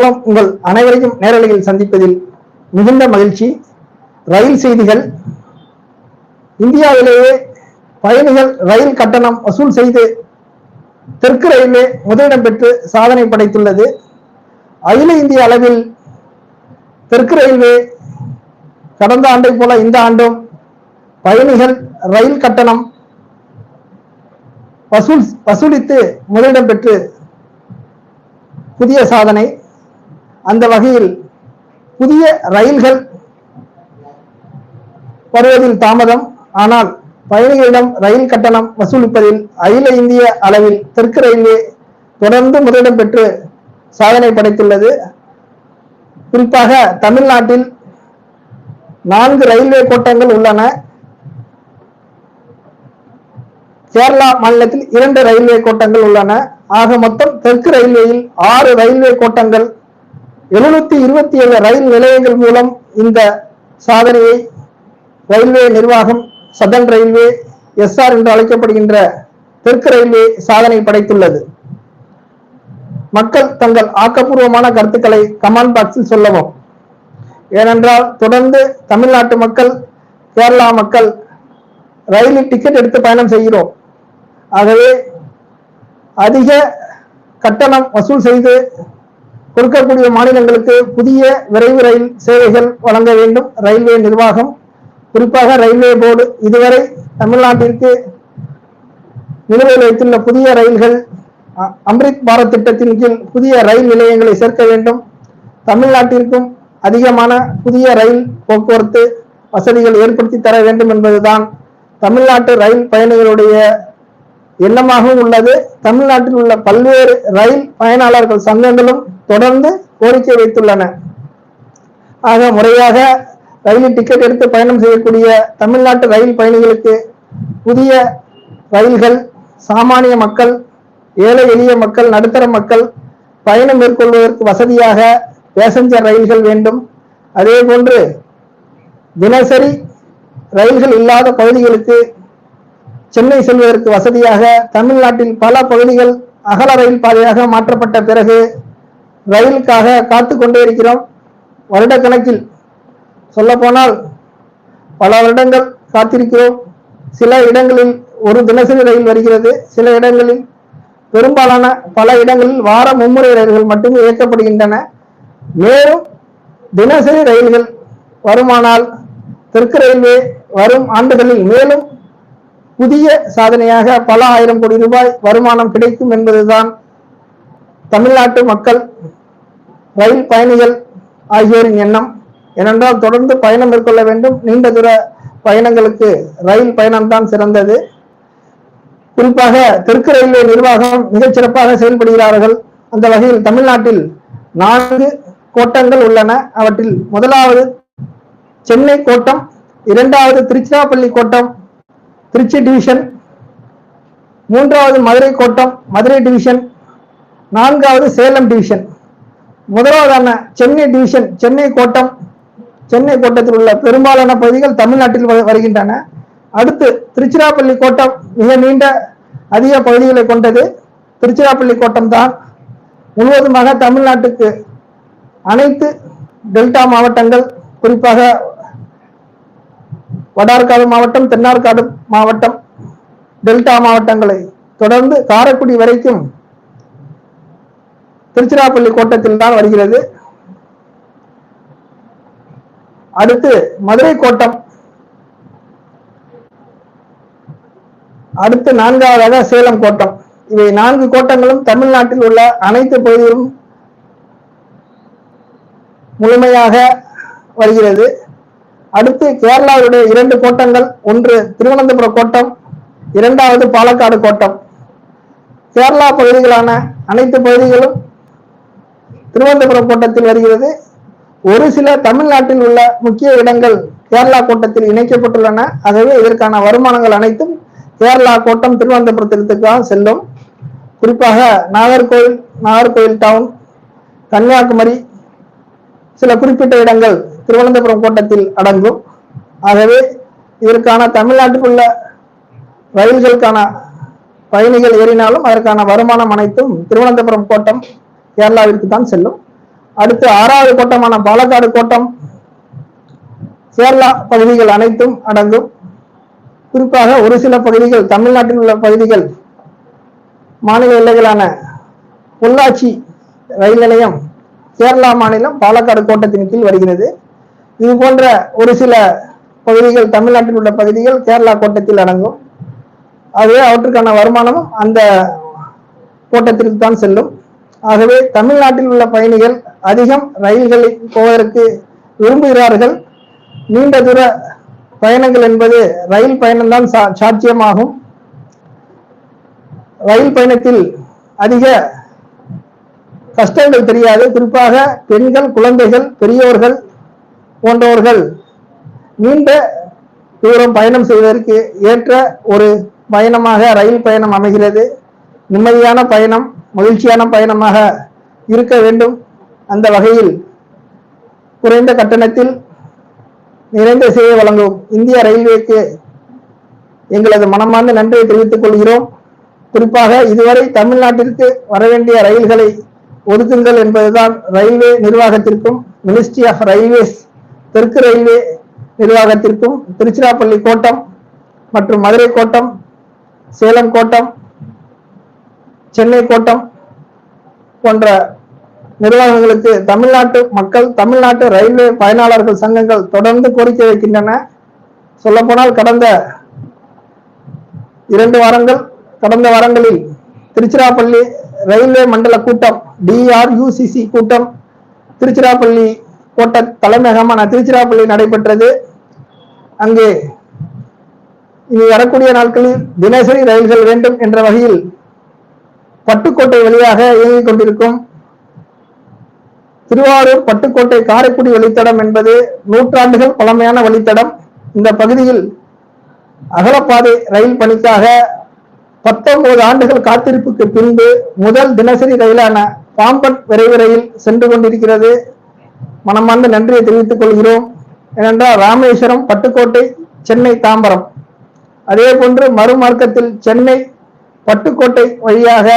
மூலம் உங்கள் அனைவரையும் நேரலையில் சந்திப்பதில் மிகுந்த மகிழ்ச்சி. ரயில் செய்திகள். இந்தியாவிலேயே பயணிகள் ரயில் கட்டணம் வசூல் செய்து தெற்கு ரயில்வே முதலிடம் பெற்று சாதனை படைத்துள்ளது. அகில இந்திய அளவில் தெற்கு ரயில்வே கடந்த ஆண்டை போல இந்த ஆண்டும் பயணிகள் ரயில் கட்டணம் வசூல் வசூலித்து முதலிடம் பெற்று புதிய சாதனை அந்த வகையில் புதிய ரயில்கள் வருவதில் தாமதம். ஆனால் பயணிகளிடம் ரயில் கட்டணம் வசூலிப்பதில் அகில இந்திய அளவில் தெற்கு ரயில்வே தொடர்ந்து முதலிடம் பெற்று சாதனை படைத்துள்ளது. குறிப்பாக தமிழ்நாட்டில் நான்கு ரயில்வே கோட்டங்கள் உள்ளன. கேரளா மாநிலத்தில் இரண்டு ரயில்வே கோட்டங்கள் உள்ளன. ஆக மொத்தம் தெற்கு ரயில்வேயில் ஆறு ரயில்வே கோட்டங்கள் எழுநூத்தி இருபத்தி ஏழு ரயில் நிலையங்கள் மூலம் இந்த சாதனையை ரயில்வே நிர்வாகம் சதன் ரயில்வே எஸ்ஆர் என்று அழைக்கப்படுகின்ற தெற்கு ரயில்வே சாதனை படைத்துள்ளது. மக்கள் தங்கள் ஆக்கப்பூர்வமான கருத்துக்களை கமெண்ட் பாக்ஸில் சொல்லவும். ஏனென்றால் தொடர்ந்து தமிழ்நாட்டு மக்கள் கேரளா மக்கள் ரயிலில் டிக்கெட் எடுத்து பயணம் செய்கிறோம். ஆகவே அதிக கட்டணம் வசூல் செய்து கொடுக்கக்கூடிய மாநிலங்களுக்கு புதிய விரைவு ரயில் சேவைகள் வழங்க வேண்டும். ரயில்வே நிர்வாகம் குறிப்பாக ரயில்வே போர்டு இதுவரை தமிழ்நாட்டிற்கு நிலுவையில் வைத்துள்ள புதிய ரயில்கள் அம்ரித் பாரத் திட்டத்தின் கீழ் புதிய ரயில் நிலையங்களை சேர்க்க வேண்டும். தமிழ்நாட்டிற்கும் அதிகமான புதிய ரயில் போக்குவரத்து வசதிகள் ஏற்படுத்தி தர வேண்டும் என்பதுதான் தமிழ்நாட்டு ரயில் பயணிகளுடைய எண்ணமாகவும் உள்ளது. தமிழ்நாட்டில் உள்ள பல்வேறு ரயில் பயனாளர்கள் சங்கங்களும் தொடர்ந்து கோரிக்கை வைத்துள்ளன. ஆக முறையாக ரயிலில் டிக்கெட் எடுத்து பயணம் செய்யக்கூடிய தமிழ்நாட்டு ரயில் பயணிகளுக்கு புதிய ரயில்கள் சாமானிய மக்கள் ஏழை எளிய மக்கள் நடுத்தர மக்கள் பயணம் மேற்கொள்வதற்கு வசதியாக பேசஞ்சர் ரயில்கள் வேண்டும். அதே போன்று தினசரி ரயில்கள் இல்லாத பகுதிகளுக்கு சென்னை செல்வதற்கு வசதியாக தமிழ்நாட்டில் பல பகுதிகள் அகல ரயில் பாதையாக மாற்றப்பட்ட பிறகு ரயிலுக்காக காத்து கொண்டே இருக்கிறோம். வருடக்கணக்கில் சொல்லப்போனால் பல வருடங்கள் காத்திருக்கிறோம். சில இடங்களில் ஒரு தினசரி ரயில் வருகிறது. சில இடங்களில் பெரும்பாலான பல இடங்களில் வார மும்முறை ரயில்கள் மட்டுமே இயக்கப்படுகின்றன. மேலும் தினசரி ரயில்கள் வருமானால் தெற்கு ரயில்வே வரும் ஆண்டுகளில் மேலும் புதிய சாதனையாக பல ஆயிரம் கோடி ரூபாய் வருமானம் கிடைக்கும் என்பதுதான் தமிழ்நாட்டு மக்கள் ரயில் பயணிகள் ஆகியோரின் எண்ணம். ஏனென்றால் தொடர்ந்து பயணம் மேற்கொள்ள வேண்டும். நீண்ட தூர பயணங்களுக்கு ரயில் பயணம்தான் சிறந்தது. குறிப்பாக தெற்கு ரயில்வே நிர்வாகம் மிகச்சிறப்பாக செயல்படுகிறார்கள். அந்த வகையில் தமிழ்நாட்டில் நான்கு கோட்டங்கள் உள்ளன. அவற்றில் முதலாவது சென்னை கோட்டம் இரண்டாவது திருச்சிராப்பள்ளி கோட்டம் திருச்சி டிவிஷன். மூன்றாவது மதுரை கோட்டம் மதுரை டிவிஷன். நான்காவது சேலம் டிவிஷன். முதலாவதான சென்னை டிவிஷன் சென்னை கோட்டம். சென்னை கோட்டத்தில் உள்ள பெரும்பாலான பகுதிகள் தமிழ்நாட்டில் வ- வருகின்றன. அடுத்து திருச்சிராப்பள்ளி கோட்டம் மிக நீண்ட அதிக பகுதிகளை கொண்டது திருச்சிராப்பள்ளி கோட்டம் தான் முழுவதுமாக தமிழ்நாட்டுக்கு அனைத்து டெல்டா மாவட்டங்கள் குறிப்பாக வடார்காடு மாவட்டம் தென்னார்காடு மாவட்டம் டெல்டா மாவட்டங்களை தொடர்ந்து காரைக்குடி வரைக்கும் திருச்சிராப்பள்ளி கோட்டத்தில் தான் வருகிறது. அடுத்து மதுரை கோட்டம். அடுத்து நான்காவதாக சேலம் கோட்டம். இவை நான்கு கோட்டங்களும் தமிழ்நாட்டில் உள்ள அனைத்து பகுதிகளும் முழுமையாக வருகிறது. அடுத்து கேரளாவுடைய இரண்டு கோட்டங்கள் ஒன்று திருவனந்தபுரம் கோட்டம் இரண்டாவது பாலக்காடு கோட்டம். கேரளா பகுதிகளான அனைத்து பகுதிகளும் திருவனந்தபுரம் கோட்டத்தில் வருகிறது. ஒரு சில தமிழ்நாட்டில் உள்ள முக்கிய இடங்கள் கேரளா கோட்டத்தில் இணைக்கப்பட்டுள்ளன. ஆகவே இதற்கான வருமானங்கள் அனைத்தும் கேரளா கோட்டம் திருவனந்தபுரத்திற்காக செல்லும். குறிப்பாக நாகர்கோவில் நாகர்கோவில் டவுன் கன்னியாகுமரி சில குறிப்பிட்ட இடங்கள் திருவனந்தபுரம் கோட்டத்தில் அடங்கும். ஆகவே இதற்கான தமிழ்நாட்டில் உள்ள ரயில்களுக்கான பயணிகள் ஏறினாலும் அதற்கான வருமானம் அனைத்தும் திருவனந்தபுரம் கோட்டம் கேரளாவிற்கு தான் செல்லும். அடுத்து ஆறாவது கோட்டமான பாலக்காடு கோட்டம் கேரளா பகுதிகள் அனைத்தும் அடங்கும். குறிப்பாக ஒரு சில பகுதிகள் தமிழ்நாட்டில் உள்ள பகுதிகள் மாநில எல்லைகளான பொள்ளாச்சி ரயில் நிலையம் கேரளா மாநிலம் பாலக்காடு கோட்டத்தின் கீழ் வருகிறது. இது போன்ற ஒரு சில பகுதிகள் தமிழ்நாட்டில் உள்ள பகுதிகள் கேரளா கோட்டத்தில் அடங்கும். ஆகவே அவற்றுக்கான வருமானமும் அந்த கோட்டத்திற்கு தான் செல்லும். ஆகவே தமிழ்நாட்டில் உள்ள பயணிகள் அதிகம் ரயில்களில் போவதற்கு விரும்புகிறார்கள். நீண்ட தூர பயணங்கள் என்பது ரயில் பயணம்தான் சா- சாத்தியமாகும். ரயில் பயணத்தில் அதிக கஷ்டங்கள் தெரியாது. குறிப்பாக பெண்கள் குழந்தைகள் பெரியோர்கள் போன்றவர்கள் நீண்ட தூரம் பயணம் செய்வதற்கு ஏற்ற ஒரு பயணமாக ரயில் பயணம் அமைகிறது. நிம்மதியான பயணம் மகிழ்ச்சியான பயணமாக இருக்க வேண்டும். அந்த வகையில் குறைந்த கட்டணத்தில் நிறைந்த சேவை வழங்கும் இந்திய ரயில்வேக்கு எங்களது மனமார்ந்த நன்றியை தெரிவித்துக் கொள்கிறோம். குறிப்பாக இதுவரை தமிழ்நாட்டிற்கு வரவேண்டிய ரயில்களை ஒதுக்குங்கள் என்பதுதான் ரயில்வே நிர்வாகத்திற்கும் மினிஸ்ட்ரி ஆஃப் ரயில்வேஸ் தெற்கு ரயில்வே நிர்வாகத்திற்கும் திருச்சிராப்பள்ளி கோட்டம் மற்றும் மதுரை கோட்டம் சேலம் கோட்டம் சென்னை கோட்டம் போன்ற நிர்வாகங்களுக்கு தமிழ்நாட்டு மக்கள் தமிழ்நாட்டு ரயில்வே பயனாளர்கள் சங்கங்கள் தொடர்ந்து கோரிக்கை வைக்கின்றன. சொல்லப்போனால் கடந்த இரண்டு வாரங்கள் கடந்த வாரங்களில் திருச்சிராப்பள்ளி ரயில்வே மண்டல கூட்டம் டிஆர்யூசிசி கூட்டம் திருச்சிராப்பள்ளி கோட்ட தலைமையகமான திருச்சிராப்பள்ளி நடைபெற்றது. அங்கு இனி வரக்கூடிய நாட்களில் தினசரி ரயில்கள் வேண்டும் என்ற வகையில் பட்டுக்கோட்டை வழியாக இயங்கிக் கொண்டிருக்கும் திருவாரூர் பட்டுக்கோட்டை காரைக்குடி வழித்தடம் என்பது நூற்றாண்டுகள் பழமையான வழித்தடம். இந்த பகுதியில் அகலப்பாதை ரயில் பணிக்காக பத்தொன்பது ஆண்டுகள் காத்திருப்புக்கு பின்பு முதல் தினசரி ரயிலான பாம்பன் விரைவு ரயில் சென்று கொண்டிருக்கிறது. மனமார்ந்த நன்றியை தெரிவித்துக் கொள்கிறோம். ஏனென்றால் ராமேஸ்வரம் பட்டுக்கோட்டை சென்னை தாம்பரம். அதே போன்று மறுமார்க்கத்தில் சென்னை பட்டுக்கோட்டை வழியாக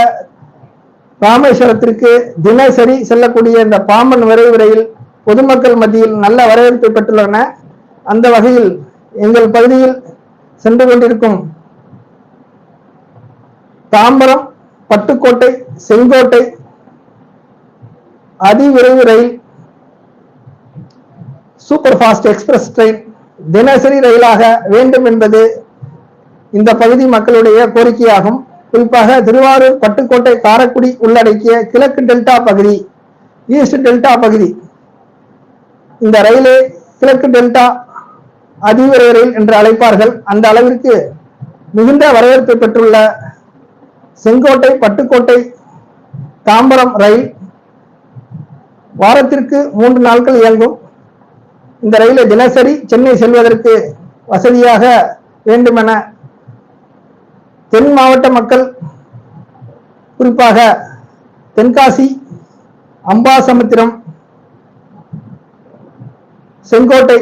ராமேஸ்வரத்திற்கு தினசரி செல்லக்கூடிய இந்த பாம்பன் விரைவு ரயில் பொதுமக்கள் மத்தியில் நல்ல வரவேற்பை பெற்றுள்ளன. அந்த வகையில் எங்கள் பகுதியில் சென்று கொண்டிருக்கும் தாம்பரம் பட்டுக்கோட்டை செங்கோட்டை அதிவிரைவு ரயில் சூப்பர் ஃபாஸ்ட் எக்ஸ்பிரஸ் ட்ரெயின் தினசரி ரயிலாக வேண்டும் என்பது இந்த பகுதி மக்களுடைய கோரிக்கையாகும். குறிப்பாக திருவாரூர் பட்டுக்கோட்டை காரைக்குடி உள்ளடக்கிய கிழக்கு டெல்டா பகுதி ஈஸ்ட் டெல்டா பகுதி. இந்த ரயிலே கிழக்கு டெல்டா அதிவிரை ரயில் என்று அழைப்பார்கள். அந்த அளவிற்கு மிகுந்த வரவேற்பு பெற்றுள்ள செங்கோட்டை பட்டுக்கோட்டை தாம்பரம் ரயில் வாரத்திற்கு மூன்று நாட்கள் இயங்கும். இந்த ரயிலை தினசரி சென்னை செல்வதற்கு வசதியாக வேண்டுமென தென் மாவட்ட மக்கள் குறிப்பாக தென்காசி அம்பாசமுத்திரம் செங்கோட்டை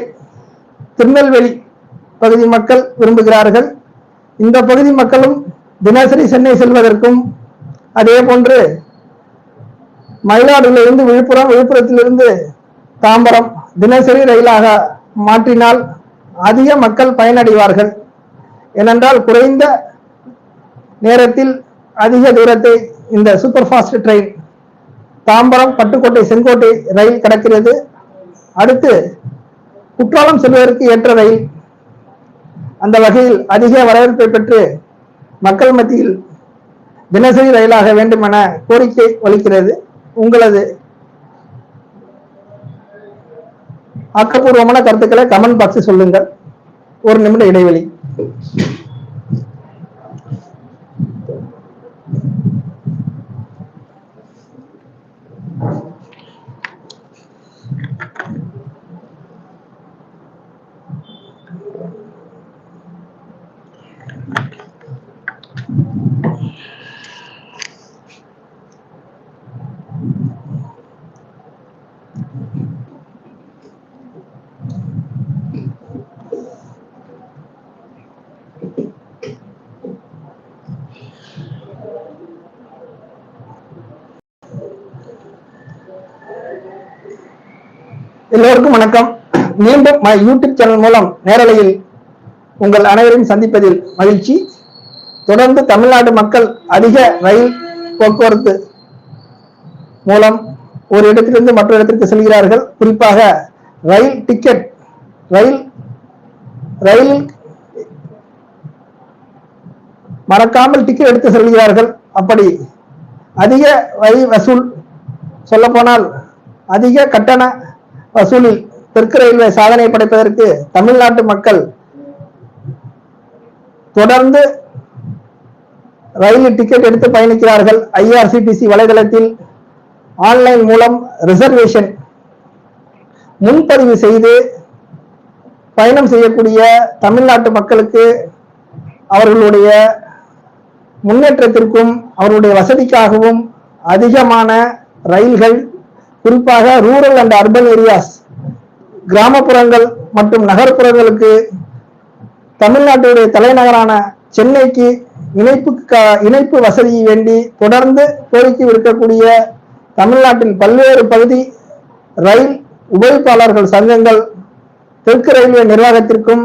திருநெல்வேலி பகுதி மக்கள் விரும்புகிறார்கள். இந்த பகுதி மக்களும் தினசரி சென்னை செல்வதற்கும் அதே போன்று மயிலாடுதுறையிலிருந்து விழுப்புரம் விழுப்புரத்திலிருந்து தாம்பரம் தினசரி ரயிலாக மாற்றினால் அதிக மக்கள் பயனடைவார்கள். ஏனென்றால் குறைந்த நேரத்தில் அதிக தூரத்தை இந்த super fast train Tambaram Pattukkottai Sengottai ரயில் கிடக்கிறது. அடுத்து குற்றாலம் செல்வதற்கு ஏற்ற ரயில். அந்த வகையில் அதிக வரவேற்பை பெற்று மக்கள் மத்தியில் தினசரி ரயிலாக வேண்டும் என கோரிக்கை வலிக்கிறது. உங்களது ஆக்கப்பூர்வமான கருத்துக்களை கமெண்ட் பாக்ஸில் சொல்லுங்கள். ஒரு நிமிட இடைவெளி. எல்லோருக்கும் வணக்கம். மீண்டும் யூடியூப் சேனல் மூலம் நேரலையில் உங்கள் அனைவரையும் சந்திப்பதில் மகிழ்ச்சி. தொடர்ந்து தமிழ்நாடு மக்கள் அதிக ரயில் போக்குவரத்து மூலம் ஒரு இடத்திலிருந்து மற்றொரு இடத்திற்கு செல்கிறார்கள். குறிப்பாக ரயில் டிக்கெட் ரயில் ரயில் மறக்காமல் டிக்கெட் எடுத்து செல்கிறார்கள். அப்படி அதிக வரி வசூல் சொல்லப்போனால் அதிக கட்டண வசூலில் தெற்கு ரயில்வே சாதனை படைப்பதற்கு தமிழ்நாட்டு மக்கள் தொடர்ந்து ரயில் டிக்கெட் எடுத்து பயணிக்கிறார்கள். ஐஆர்சிடிசி வலைதளத்தில் ஆன்லைன் மூலம் ரிசர்வேஷன் முன்பதிவு செய்து பயணம் செய்யக்கூடிய தமிழ்நாட்டு மக்களுக்கு அவர்களுடைய முன்னேற்றத்திற்கும் அவருடைய வசதிக்காகவும் அதிகமான ரயில்கள் குறிப்பாக ரூரல் அண்ட் அர்பன் ஏரியாஸ் கிராமப்புறங்கள் மற்றும் நகர்ப்புறங்களுக்கு தமிழ்நாட்டுடைய தலைநகரான சென்னைக்கு இணைப்பு இணைப்பு வசதி வேண்டி தொடர்ந்து கோரிக்கை விடுக்கக்கூடிய தமிழ்நாட்டின் பல்வேறு பகுதி ரயில் உபயோகிப்பாளர்கள் சங்கங்கள் தெற்கு ரயில்வே நிர்வாகத்திற்கும்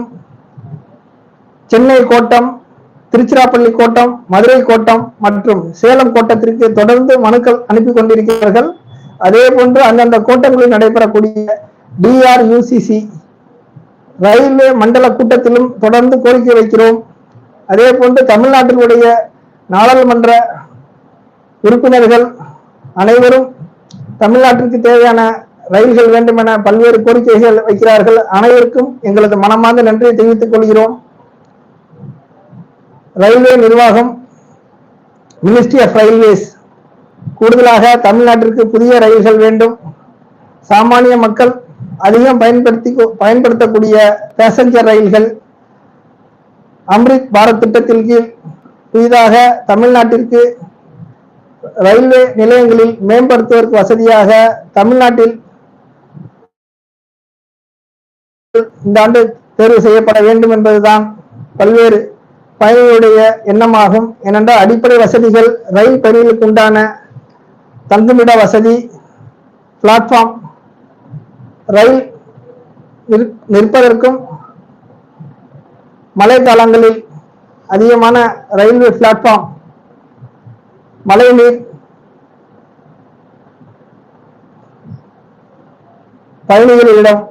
சென்னை கோட்டம் திருச்சிராப்பள்ளி கோட்டம் மதுரை கோட்டம் மற்றும் சேலம் கோட்டத்திற்கு தொடர்ந்து மனுக்கள் அனுப்பி கொண்டிருக்கிறார்கள் அதே போன்று அந்தந்த கோட்டங்களில் நடைபெறக்கூடிய டிஆர்யூசிசி ரயில்வே மண்டல கூட்டத்திலும் தொடர்ந்து கோரிக்கை வைக்கிறோம். அதே போன்று தமிழ்நாட்டினுடைய நாடாளுமன்ற உறுப்பினர்கள் அனைவரும் தமிழ்நாட்டிற்கு தேவையான ரயில்கள் வேண்டும் என பல்வேறு கோரிக்கைகள் வைக்கிறார்கள். அனைவருக்கும் எங்களது மனமார்ந்த நன்றியை தெரிவித்துக் கொள்கிறோம். ரயில்வே நிர்வாகம் மினிஸ்ட்ரி ஆஃப் ரயில்வேஸ் கூடுதலாக தமிழ்நாட்டிற்கு புதிய ரயில்கள் வேண்டும். சாமானிய மக்கள் அதிகம் பயன்படுத்தி பயன்படுத்தக்கூடிய பேசஞ்சர் ரயில்கள் அம்ரித் பாரத் திட்டத்தின் கீழ் புதிதாக தமிழ்நாட்டிற்கு ரயில்வே நிலையங்களில் மேம்படுத்துவதற்கு வசதியாக தமிழ்நாட்டில் இந்த ஆண்டு தேர்வு செய்யப்பட வேண்டும் என்பதுதான் பல்வேறு பயணிகளுடைய எண்ணமாகும். ஏனென்றால் அடிப்படை வசதிகள் ரயில் பயணிகளுக்கு உண்டான தங்குமிட வசதி பிளாட்ஃபார்ம் ரயில் நிற்பதற்கும் மழை காலங்களில் அதிகமான ரயில்வே பிளாட்ஃபார்ம் மழை நீர் பயணிகளிடம்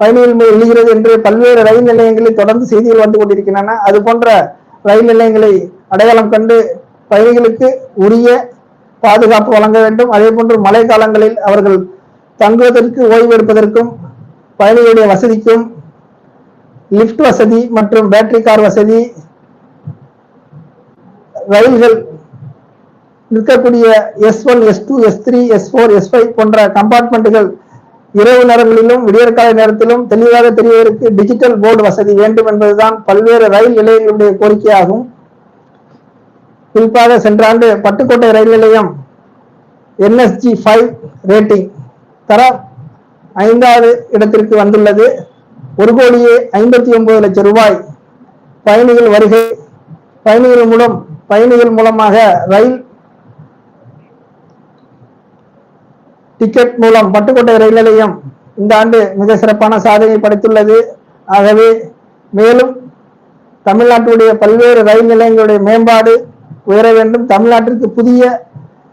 பயணிகள் எழுகிறது என்று பல்வேறு ரயில் நிலையங்களில் தொடர்ந்து செய்திகள் வந்து கொண்டிருக்கின்றன. அது போன்ற ரயில் நிலையங்களை அடையாளம் கண்டு பயணிகளுக்கு உரிய பாதுகாப்பு வழங்க வேண்டும். அதே போன்று மழை காலங்களில் அவர்கள் தங்குவதற்கு ஓய்வு எடுப்பதற்கும் பயணிகளுடைய வசதிக்கும் லிப்ட் வசதி மற்றும் பேட்டரி கார் வசதி ரயில்கள் நிற்கக்கூடிய S one S two S three S four S five போன்ற கம்பார்ட்மெண்ட்டுகள் இரவு நேரங்களிலும் விடியற்கால நேரத்திலும் தெளிவாக தெரிவதற்கு டிஜிட்டல் போர்டு வசதி வேண்டும் என்பதுதான் பல்வேறு ரயில் நிலையங்களுடைய கோரிக்கையாகும். குறிப்பாக சென்ற ஆண்டு பட்டுக்கோட்டை ரயில் நிலையம் என்எஸ்ஜி ஃபைவ் ரேட்டிங் தர ஐந்தாவது இடத்திற்கு வந்துள்ளது. ஒரு கோடியே ஐம்பத்தி ஒன்பது லட்சம் ரூபாய் பயணிகள் வருகை. பயணிகள் மூலம் பயணிகள் மூலமாக ரயில் டிக்கெட் மூலம் பட்டுக்கோட்டை ரயில் நிலையம் இந்த ஆண்டு மிக சிறப்பான சாதனை படைத்துள்ளது. ஆகவே மேலும் தமிழ்நாட்டுடைய பல்வேறு ரயில் நிலையங்களுடைய மேம்பாடு உயர வேண்டும். தமிழ்நாட்டிற்கு புதிய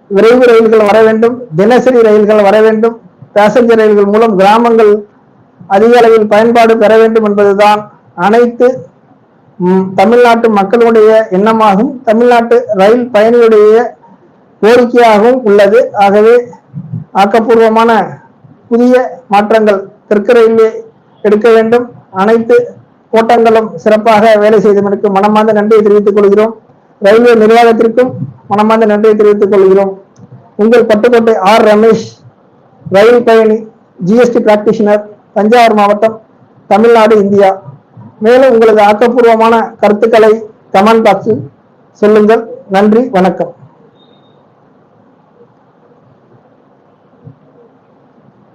விரைவு ரயில்கள் வர வேண்டும். தினசரி ரயில்கள் வர வேண்டும். பேசஞ்சர் ரயில்கள் மூலம் கிராமங்கள் அதிக அளவில் பயன்பாடு பெற வேண்டும் என்பதுதான் அனைத்து தமிழ்நாட்டு மக்களுடைய எண்ணமாகும். தமிழ்நாட்டு ரயில் பயணியுடைய கோரிக்கையாகவும் உள்ளது. ஆகவே ஆக்கப்பூர்வமான புதிய மாற்றங்கள் தெற்கு ரயில்வே எடுக்க வேண்டும். அனைத்து ஓட்டங்களும் சிறப்பாக வேலை செய்தவனுக்கு மனமார்ந்த நன்றியை தெரிவித்துக் கொள்கிறோம். ரயில்வே நிர்வாகத்திற்கும் மனமார்ந்த நன்றியை தெரிவித்துக் கொள்கிறோம். உங்கள் பட்டுக்கோட்டை ஆர். ரமேஷ் ரயில் பயணி ஜிஎஸ்டி பிராக்டிஷனர் தஞ்சாவூர் மாவட்டம் தமிழ்நாடு இந்தியா. மேலும் உங்களது ஆக்கப்பூர்வமான கருத்துக்களை கமெண்ட் பாக்ஸில் சொல்லுங்கள். நன்றி வணக்கம்.